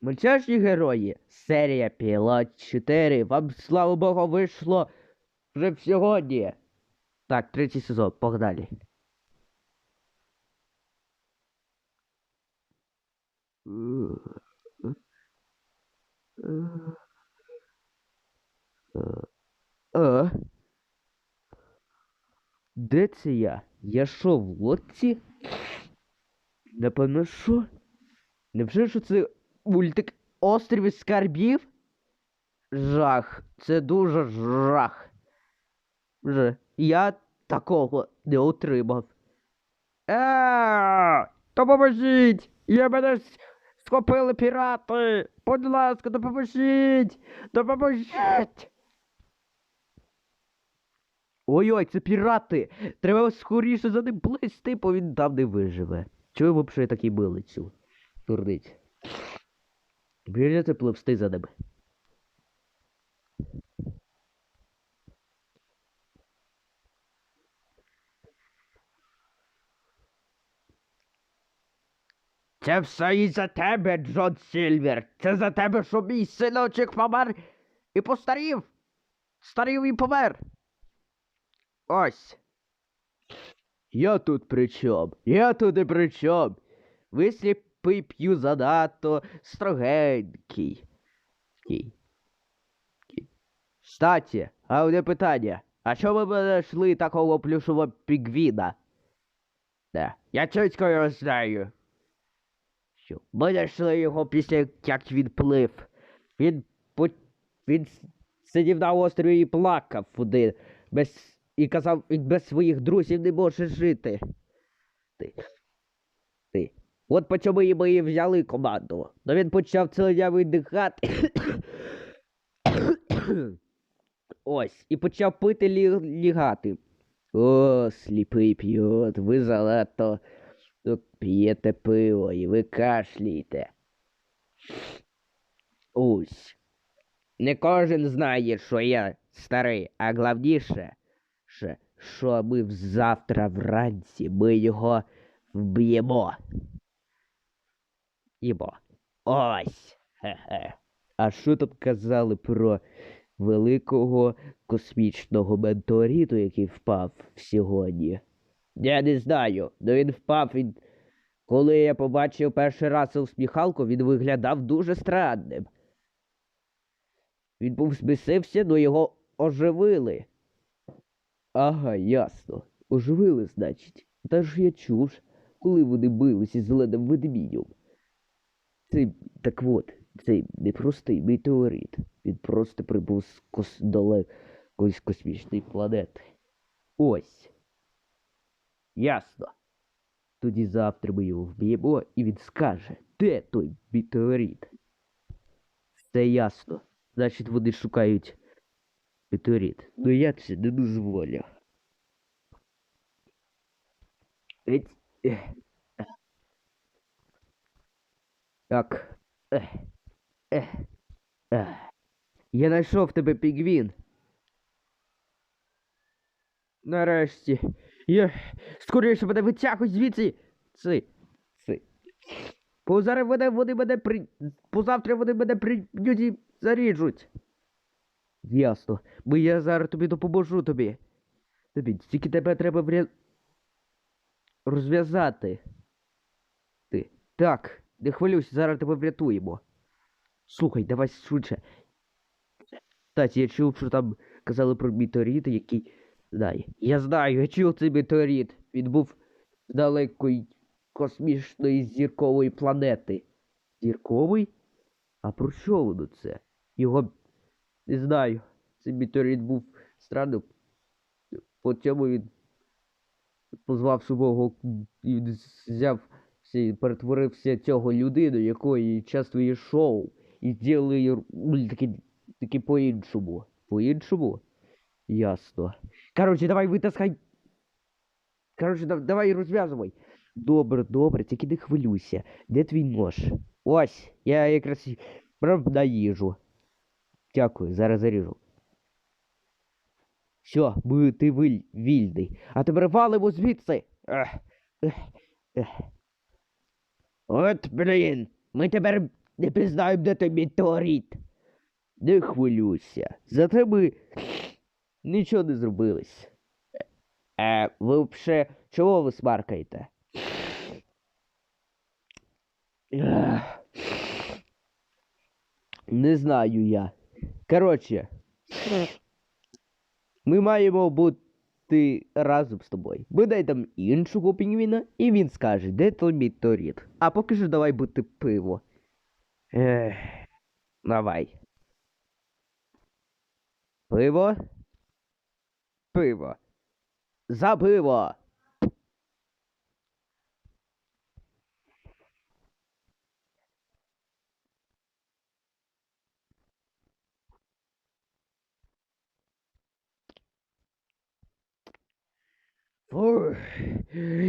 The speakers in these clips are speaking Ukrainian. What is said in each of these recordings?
Мультяшні герої. Серія Пілот 4. Вам, слава Богу, вийшло вже сьогодні. Так, третій сезон, погнали. А? Де це я? Я що, в лодці? Напевно, що? Невже що це мультик Острів скарбів? Жах. Це дуже жах. Вже я такого не отримав. Е, допоможіть! Я мене схопили пірати! Будь ласка, допоможіть! Допоможіть! Ой-ой, це пірати! Треба скоріше за ним плисти, бо він там не виживе. Чого ви взагалі такий милицю? Турнить. Вірите пливсти за ними. Це все із-за тебе, Джон Сільвер. Це за тебе, що мій синочок помер і постарів. Старів і помер. Ось. Я тут при чом? Я тут і при чом? Ви сліпий п'ю занадто строгенький. Кстати, а одне питання. А що ви мене йшли такого плюшового пігвіна? Да. Я чітко його знаю. Що? Ми знайшли його після як він плив. Він він сидів на острові і плакав один. Без... І казав, він без своїх друзів не може жити. Ти. Ти. От по чому і ми і взяли команду. Но він почав цілий дня видихати. Ось, і почав пити лі... лігати. О, сліпий п'єт, ви занадто тут п'єте пиво і ви кашляєте. Ось. Не кожен знає, що я старий, а главніше, що, що ми завтра вранці ми його вб'ємо. Ібо. Ось. Хе-хе. А що тут казали про великого космічного менторіту, який впав сьогодні? Я не знаю, но він впав він. Коли я побачив перший раз усміхалку, він виглядав дуже странним. Він був збісився, но його оживили. Ага, ясно. Оживили, значить. Та ж я чув, коли вони билися із зеленим ведмідем. Це так от, це не простий метеорит. Він просто прибув з кос... далекої космічної планети. Ось. Ясно. Тоді завтра ми його вб'ємо, і він скаже, де той метеорит. Все ясно. Значить, вони шукають метеорит. Ну я це не дозволю. Еть. ех. Так. Ех. Ех. Ех. Я знайшов тебе, пігвін. Нарешті. Я скоріше мене витягуй звідси. Ци. Ци. Позаре вони, вони мене при. Позавтра вони мене приб'ють і заріжуть. Ясно. Бо я зараз тобі допоможу тобі. Тобі тільки тебе треба вря... розв'язати. Ти. Так, не хвилюйся, зараз тебе врятуємо. Слухай, давай швидше. Кстати, я чув, що там казали про метеорити, який. Знаю. Я знаю, я чув цей метеорит. Він був з далекої космічної зіркової планети. Зірковий? А про що воно це? Його не знаю. Цей метеорит був странним. По цьому він позвав свого і взяв перетворився цього людину, якої частує шоу, і зробили такі, такі по-іншому. По-іншому? Ясно. Короче, давай витаскай. Короче, да- давай розв'язувай. Добре, добре, тільки не хвилюйся. Де твій нож? Ось, я якраз на їжу. Дякую, зараз заріжу. Все, ти виль, вільний. А тепер валимо звідси. Ех, ех, ех. От, блін, ми тепер не пізнаємо, де той метеорит. Не хвилюйся. Зате ми нічого не зробились. Е, ви взагалі чого ви смаркаєте? Не знаю я. Коротше, ми маємо бути разом з тобою. Ми знайдемо іншого пінгвіна, і він скаже, де той торіт. А поки що давай бути пиво. Ех, давай. Пиво. Пиво. За пиво. Фух,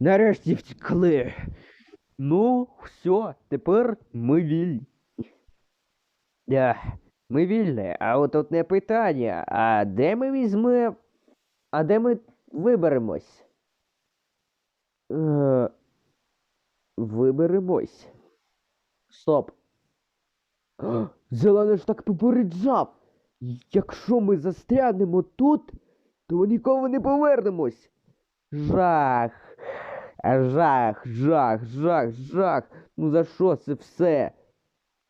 нарешті втекли. Ну, все, тепер ми вільні. Да, ми вільні, а от одне питання, а де ми візьмемо, а де ми виберемось? Е, виберемось. Стоп. О, Зелений ж так попереджав. Якщо ми застрянемо тут, то ніколи не повернемось. Жах. Жах, жах, жах, жах. Ну за що це все?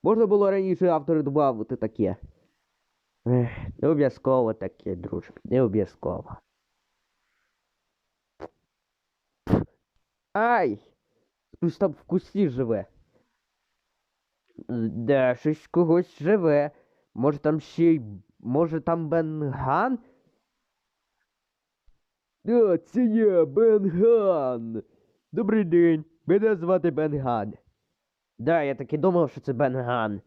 Можна було раніше автори додати таке. Не обов'язково таке, дружбі, не обов'язково. Ай! Хтось там в кусті живе. Да, щось когось живе. Може там ще й. Може там Бенган? А, це я, Бенган. Добрий день. Мене звати Бенган. Да, я таки думав, що це Бенган.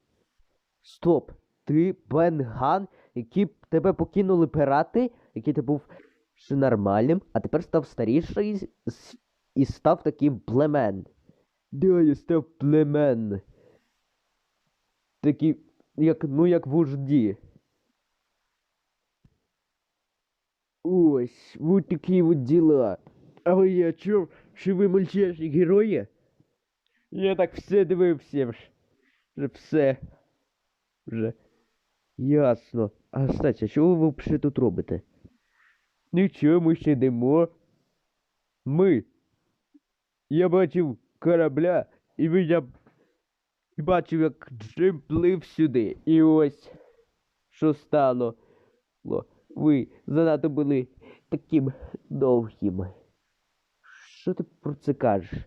Стоп, ти Бенган, які б тебе покинули пирати, який ти був ще нормальним, а тепер став старіший і, став таким племен. Да, я став племен. Такий, як, ну як вожді. Ось, вот такі от діла. Але я чув, що ви мальчишні герої? Я так все дивився вже. Все. Вже. Ясно. А кстати, а що ви взагалі тут робите? Нічого, ми ще йдемо. Ми. Я бачив корабля видав. І бачив, як Джим плив сюди. І ось. Що стало? Ви занадто були таким довгим. Що ти про це кажеш?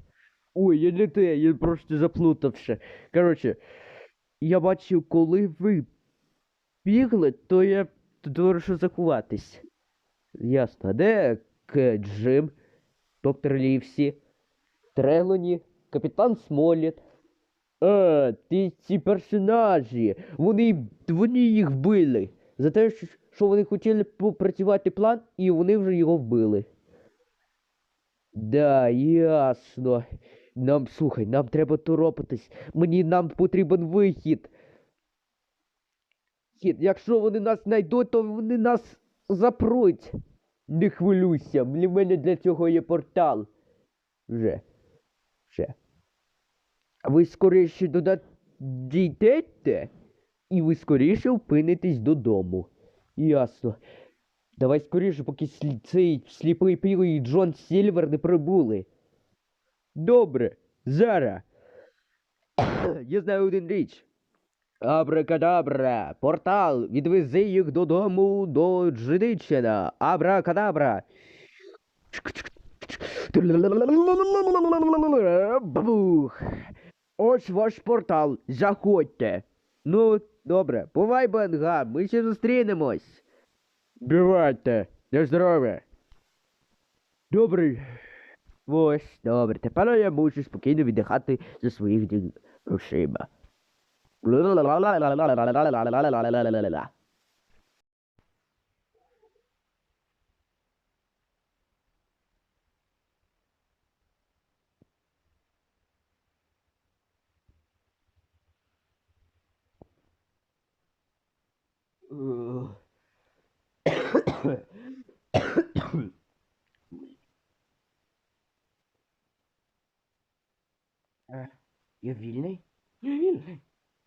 Ой, я не те, я просто заплутався. Коротше, я бачив, коли ви бігли, то я вирішив заховатись. Ясно. Де Джим, доктор Лівсі, Трелоні, капітан Смоліт? А, ти ці персонажі. Вони, вони їх вбили. За те, що, що вони хотіли попрацювати план, і вони вже його вбили. Да, ясно. Нам слухай, нам треба торопитись. Мені нам потрібен вихід. Хід, якщо вони нас знайдуть, то вони нас запруть. Не хвилюйся, для мене для цього є портал. Вже. Вже. А ви скоріше дода... дійдете, і ви скоріше опинитесь додому. Ясно. Давай скоріше, поки слі... цей сліпий піл і Джон Сільвер не прибули. Добре, зараз. Я знаю один річ. Абракадабра, портал, відвези їх додому до Джидичина. Абракадабра. Бабух. Ось ваш портал, заходьте. Ну, добре, бувай, Бенга, ми ще зустрінемось. Бувайте, на здоров'я. Добрий. Ось, добре, тепер я можу спокійно віддихати за своїх грошима. Я вільний? Я вільний.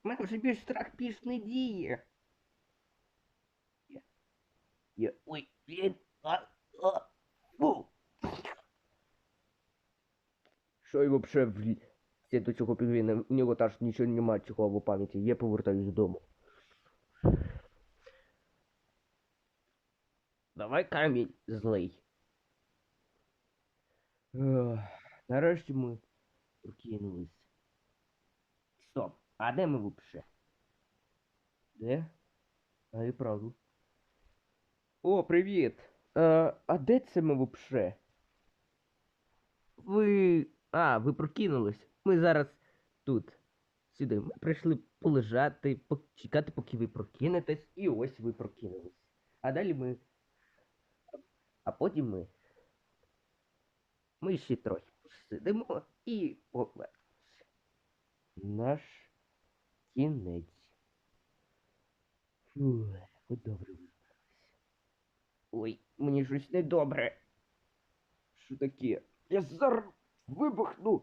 У мене вже більш страх більш не діє. Я. Я. Ой, блін. А, а, фу. Що його вже в це до цього півгріна? У нього теж нічого немає цього в пам'яті. Я повертаюсь додому. Давай камінь злий. Нарешті ми прокинулись. Стоп, а де ми вообще? Де? А і правду. О, привіт! А, а де це ми вообще? Ви. А, ви прокинулись. Ми зараз тут. Сюди. Ми прийшли полежати, почекати, поки ви прокинетесь, і ось ви прокинулись. А далі ми. А потім ми. Ми ще трохи посидимо і. Наш кінець. Фу, ви добре вибралися. Ой, мені щось недобре. Що таке? Я зараз вибухну.